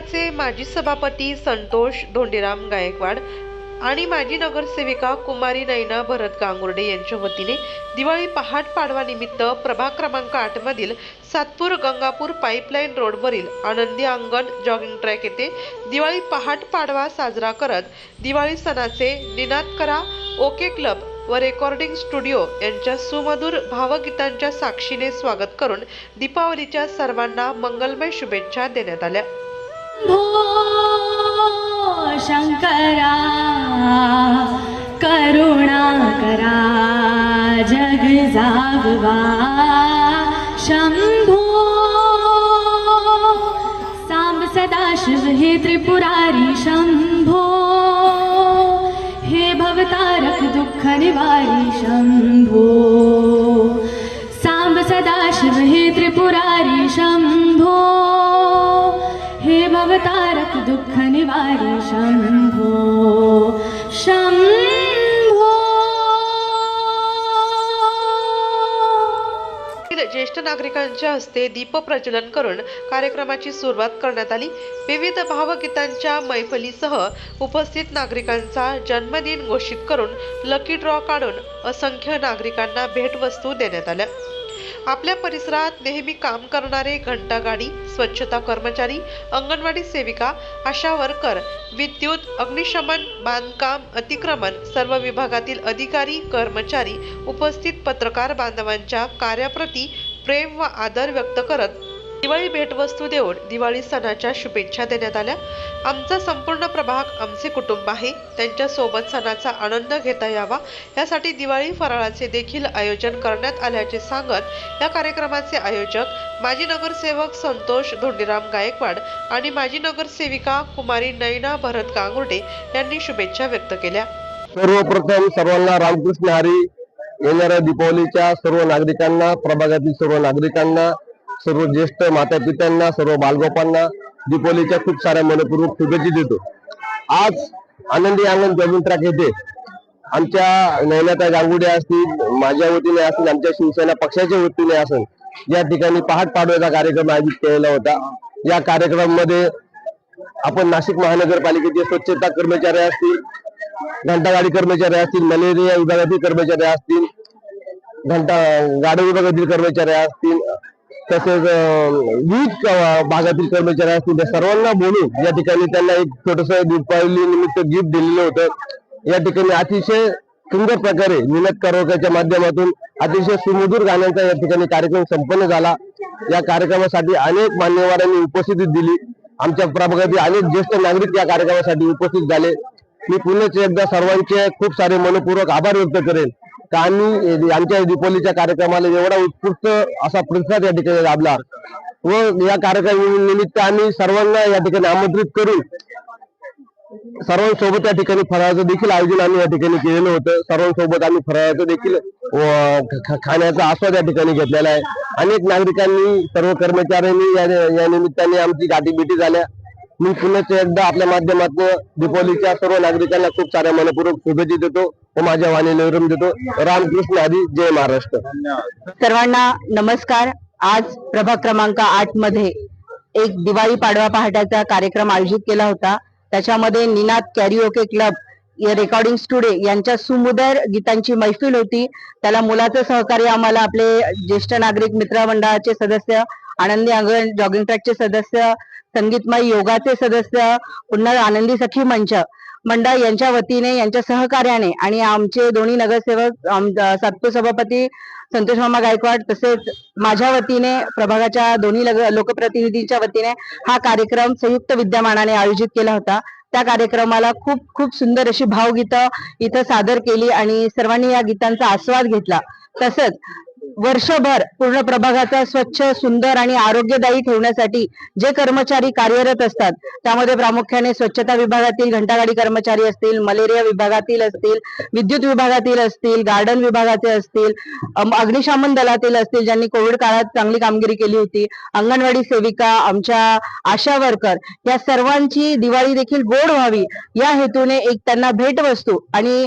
संघाचे माजी सभापती संतोष धोंडीराम गायकवाड आणि माजी नगरसेविका कुमारी नैना भरत गांगुर्डे यांच्या वतीने दिवाळी पहाट पाडवानिमित्त प्रभाग क्रमांक आठमधील सातपूर गंगापूर पाईपलाईन रोडवरील आनंदी अंगण जॉगिंग ट्रॅक येथे दिवाळी पहाट पाडवा साजरा करत दिवाळी सणाचे निनाद करा ओके क्लब व रेकॉर्डिंग स्टुडिओ यांच्या सुमधुर भावगीतांच्या साक्षीने स्वागत करून दीपावलीच्या सर्वांना मंगलमय शुभेच्छा देण्यात आल्या. भो शंकरा करुणा करा जग जागवा. शम्भो सांब सदाशिव हे त्रिपुरारी शम्भो हे भवतारक दुःख निवारी शंभो. सांब सदाशिव हे त्रिपुरारी शंभो. हे दुःख निवारी शम्भो शम्भो ज्येष्ठ नागरिकांच्या हस्ते दीप प्रज्वलन करून कार्यक्रमाची सुरुवात करण्यात आली. विविध भावगीतांच्या मैफलीसह उपस्थित नागरिकांचा जन्मदिन घोषित करून लकी ड्रॉ काढून असंख्य नागरिकांना भेटवस्तू देण्यात आल्या. आपल्या परिसरात नेहमी काम करणारे घंटागाडी स्वच्छता कर्मचारी अंगणवाडी सेविका आशा वर्कर विद्युत अग्निशमन बांधकाम अतिक्रमण सर्व विभागातील अधिकारी कर्मचारी उपस्थित पत्रकार बांधवांच्या कार्याप्रती प्रेम व आदर व्यक्त करत दिवाळी भेटवस्तू देऊन दिवाळी सणाच्या शुभेच्छा देण्यात आल्या. आमचा संपूर्ण प्रभाग आमचे कुटुंब आहे. त्यांच्यासोबत सणाचा आनंद घेता यावा. यासाठी दिवाळी फराळाचे देखील आयोजन करण्यात आल्याचे सांगत या कार्यक्रमाचे आयोजक माजी नगरसेवक संतोष धोंडीराम गायकवाड आणि माजी नगरसेविका कुमारी नैना भरत गांगुर्डे यांनी शुभेच्छा व्यक्त केल्या. सर्वप्रथम सर्वांना रामकृष्ण हरी येणाऱ्या दीपावलीच्या सर्व नागरिकांना प्रभागातील सर्व नागरिकांना सर्व ज्येष्ठ माता पित्यांना सर्व बालगोपांना दीपावलीच्या खूप साऱ्या मनपूर्वक शुभेच्छा देतो. आज आनंदी आनंद जॉगिंग ट्रॅक येथे आमच्या नैनाता गांगुडे असतील माझ्या वतीने असतील आमच्या शिवसेना पक्षाच्या वतीने असेल या ठिकाणी पहाट पाडव्याचा कार्यक्रम आयोजित केलेला होता. या कार्यक्रमामध्ये आपण नाशिक महानगरपालिकेचे स्वच्छता कर्मचारी असतील घंटागाडी कर्मचारी असतील मलेरिया विभागातील कर्मचारी असतील घंटा गाडी विभागातील कर्मचारी असतील तसेच विविध भागातील कर्मचारी असतील त्या सर्वांना बोलून या ठिकाणी त्यांना एक छोटस दीपावली निमित्त गिफ्ट दिलेलं होतं. या ठिकाणी अतिशय सुंदर प्रकारे निलत करवकाच्या माध्यमातून अतिशय सुमधूर गाण्यांचा या ठिकाणी कार्यक्रम संपन्न झाला. या कार्यक्रमासाठी अनेक मान्यवरांनी उपस्थिती दिली. आमच्या प्रभागातील अनेक ज्येष्ठ नागरिक या कार्यक्रमासाठी उपस्थित झाले. मी पुन्हा एकदा सर्वांचे खूप सारे मनपूर्वक आभार व्यक्त करेन. का आम्ही आमच्या दीपावलीच्या कार्यक्रमाला एवढा उत्कृष्ट असा प्रतिसाद या ठिकाणी लाभला. व या कार्यक्रमानिमित्त आम्ही सर्वांना या ठिकाणी आमंत्रित करून सर्वांसोबत या ठिकाणी फराळाचं देखील आयोजन आम्ही या ठिकाणी केलेलं होतं. सर्वांसोबत आम्ही फराळाचं देखील खाण्याचा आस्वाद या ठिकाणी घेतलेला आहे. अनेक नागरिकांनी सर्व कर्मचाऱ्यांनी या या निमित्ताने आमची गाठीभेटी झाल्या. मी पुन्हा एकदा आपल्या माध्यमातून दीपावलीच्या सर्व नागरिकांना खूप साऱ्या मनपूर्वक शुभेच्छा देतो व माझ्या वाणीला विरम देतो. रामकृष्ण हरी जय महाराष्ट्र. सर्वांना नमस्कार. आज प्रभाग क्रमांक आठमध्ये एक दिवाळी पाडवा पहाटाचा कार्यक्रम आयोजित केला होता. त्याच्यामध्ये निनाद कॅरिओके क्लब या रेकॉर्डिंग स्टुडिओ यांच्या सुमुदर गीतांची मैफिल होती. त्याला मुलाचं सहकार्य आम्हाला आपले ज्येष्ठ नागरिक मित्रमंडळाचे सदस्य आनंदी अंगण जॉगिंग ट्रॅकचे सदस्य संगीतमय योगाचे सदस्य पुन्हा आनंदी सखी मंच. मंडळ यांच्या वतीने यांच्या सहकार्याने आणि आमचे दोन्ही नगरसेवक आम- सातपूर सभापती संतोष मामा गायकवाड तसेच माझ्या वतीने प्रभागाच्या दोन्ही लोकप्रतिनिधींच्या वतीने हा कार्यक्रम संयुक्त विद्यमानाने आयोजित केला होता. त्या कार्यक्रमाला खूप खूप सुंदर अशी भावगीतं इथं सादर केली आणि सर्वांनी या गीतांचा आस्वाद घेतला. तसंच वर्षभर पूर्ण प्रभागाचा स्वच्छ सुंदर आणि आरोग्यदायी ठेवण्यासाठी जे कर्मचारी कार्यरत असतात त्यामध्ये प्रामुख्याने स्वच्छता विभागातील घंटागाडी कर्मचारी असतील मलेरिया विभागातील असतील विद्युत विभागातील असतील गार्डन विभागाचे असतील अग्निशामन अग्निशमन दलातील असतील ज्यांनी कोविड काळात चांगली कामगिरी केली होती अंगणवाडी सेविका आमच्या आशा वर्कर या सर्वांची दिवाळी देखील गोड व्हावी. या हेतूने एक त्यांना भेटवस्तू आणि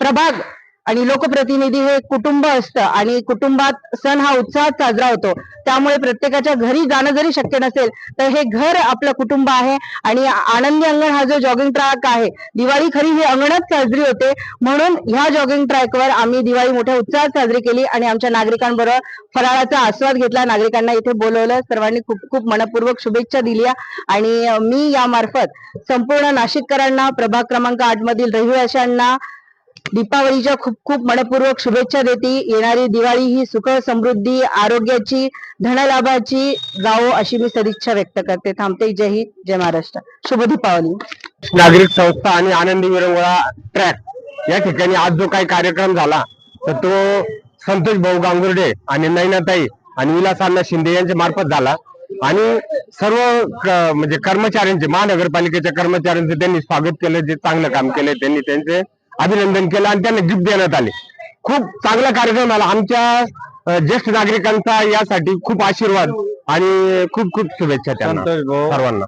प्रभाग आणि लोकप्रतिनिधी हे कुटुंब असतं. आणि कुटुंबात सण हा उत्साहात साजरा होतो. त्यामुळे प्रत्येकाच्या घरी जाणं जरी शक्य नसेल तर हे घर आपलं कुटुंब आहे. आणि आनंदी अंगण हा जो जॉगिंग ट्रॅक आहे दिवाळी खरी ही अंगणात साजरी होते. म्हणून ह्या जॉगिंग ट्रॅकवर आम्ही दिवाळी मोठ्या उत्साहात साजरी केली आणि आमच्या नागरिकांबरोबर फराळाचा आस्वाद घेतला. नागरिकांना इथे बोलवलं. सर्वांनी खूप खूप मनपूर्वक शुभेच्छा दिल्या. आणि मी यामार्फत संपूर्ण नाशिककरांना प्रभाग क्रमांक आठ मधील रहिवाशांना दीपावलीच्या खूप खूप मनपूर्वक शुभेच्छा देते. येणारी दिवाळी ही सुख समृद्धी आरोग्याची धनलाभाची जावो अशी मी सदिच्छा व्यक्त करते. थांबते. जय हिंद जय महाराष्ट्र. शुभ दीपावली. नागरिक संस्था आणि आनंदी विरंगुळा ट्रॅक या ठिकाणी आज जो काही कार्यक्रम झाला तर तो संतोष भाऊ गांगुर्डे आणि नैनाताई आणि विलास अण्णा शिंदे यांच्या मार्फत झाला. आणि सर्व म्हणजे कर्मचाऱ्यांचे महानगरपालिकेच्या कर्मचाऱ्यांचे त्यांनी स्वागत केलं जे चांगलं काम केलं त्यांनी त्यांचे अभिनंदन केलं आणि त्यांना गिफ्ट देण्यात आले. खूप चांगला कार्यक्रम झाला. आमच्या ज्येष्ठ नागरिकांचा यासाठी खूप आशीर्वाद आणि खूप खूप शुभेच्छा त्यांना. सर्वांना.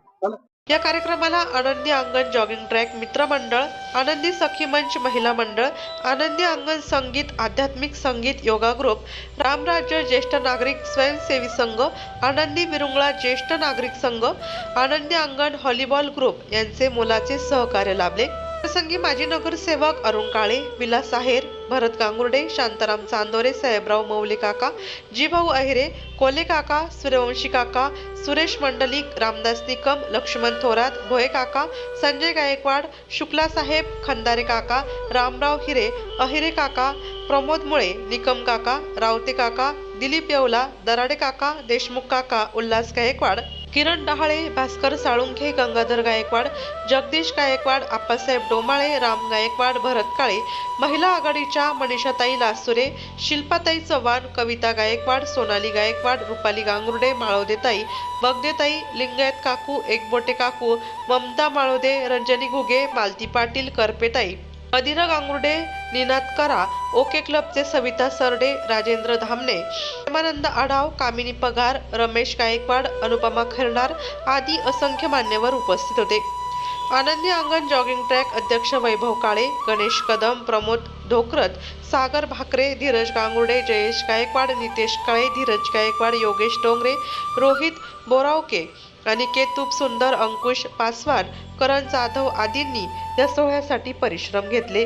या कार्यक्रमाला आनंदी अंगण जॉगिंग ट्रॅक मित्रमंडळ आनंदी सखी मंच महिला मंडळ आनंदी अंगण संगीत आध्यात्मिक संगीत योगा ग्रुप रामराज्य ज्येष्ठ नागरिक स्वयंसेवी संघ आनंदी विरुंगळा ज्येष्ठ नागरिक संघ आनंदी अंगण व्हॉलीबॉल ग्रुप यांचे मोलाचे सहकार्य लाभले. प्रसंगी माजी नगरसेवक अरुण काळे विलास आहेर भरत गांगुर्डे शांताराम चांदोरे साहेबराव मौले काका जीभाऊ अहिरे कोले काका सूर्यवंशी काका सुरेश मंडलिक रामदास निकम लक्ष्मण थोरात भोये काका संजय गायकवाड शुक्ला साहेब खंदारे काका रामराव हिरे अहिरे काका प्रमोद मुळे निकम काका रावते काका दिलीप येवला दराडे काका देशमुख काका उल्हास गायकवाड किरण डहाळे भास्कर साळुंखे गंगाधर गायकवाड जगदीश गायकवाड आप्पासाहेब डोमाळे राम गायकवाड भरत काळे महिला आघाडीच्या मनीषाताई लासुरे शिल्पाताई चव्हाण कविता गायकवाड सोनाली गायकवाड रुपाली गांगुर्डे माळोदेताई बगदेताई लिंगायत काकू एकबोटे काकू ममता माळोदे रंजनी घुगे मालती पाटील करपेताई. अदिरा गांगुर्डे निनाद करा ओके क्लबचे सविता सरडे राजेंद्र धामणे प्रेमानंद आढाव कामिनी पगार रमेश गायकवाड अनुपमा खरणार आदी असंख्य मान्यवर उपस्थित होते. आनंदी अंगण जॉगिंग ट्रॅक अध्यक्ष वैभव काळे गणेश कदम प्रमोद ढोकरत सागर भाकरे धीरज गांगुर्डे जयेश गायकवाड नितेश काळे धीरज गायकवाड योगेश डोंगरे रोहित बोरावके अनिकेत सुंदर अंकुश पासवान करण जाधव आदींनी या सोहळ्यासाठी परिश्रम घेतले.